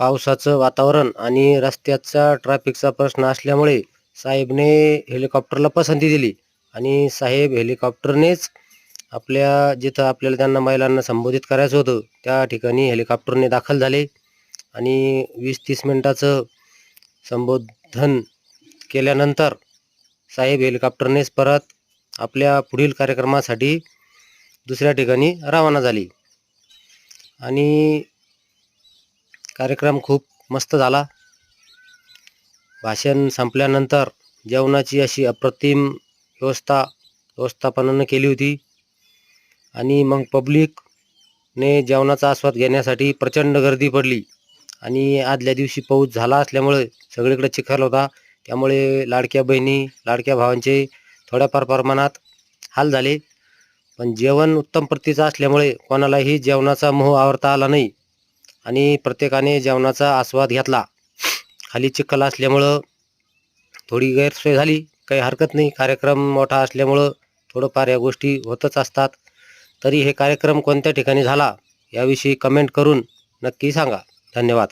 पावसाचं वातावरण आणि रस्त्याचा ट्रॅफिकचा प्रश्न असल्यामुळे साहेबने हेलिकॉप्टरला पसंती दिली. आणि साहेब हेलिकॉप्टरनेच आपल्या जिथं आपल्याला त्यांना महिलांना संबोधित करायचं होतं त्या ठिकाणी हेलिकॉप्टरने दाखल झाले. आणि वीस तीस मिनटाचं संबोधन केल्यानंतर साहेब हेलिकॉप्टरनेच परत आपल्या पुढील कार्यक्रमासाठी दुसऱ्या ठिकाणी रवाना झाली. आणि कार्यक्रम खूप मस्त झाला. भाषण संपल्यानंतर जेवणाची अशी अप्रतिम व्यवस्था व्यवस्थापनानं केली होती. आणि मग पब्लिकने जेवणाचा आस्वाद घेण्यासाठी प्रचंड गर्दी पडली. आणि आदल्या दिवशी पाऊस झाला असल्यामुळे सगळीकडे चिखल होता. त्यामुळे लाडक्या बहिणी लाडक्या भावांचे थोड्याफार प्रमाणात हाल झाले. पण जेवण उत्तम प्रतीचं असल्यामुळे कोणालाही जेवणाचा मोह आवरता आला नाही. आणि प्रत्येकाने जेवणाचा आस्वाद घेतला. खाली चिखल असल्यामुळं थोडी गैरसोय झाली. काही हरकत नाही. कार्यक्रम मोठा असल्यामुळं थोडंफार या गोष्टी होतच असतात. तरी हे कार्यक्रम कोणत्या ठिकाणी झाला याविषयी कमेंट करून नक्की सांगा. धन्यवाद.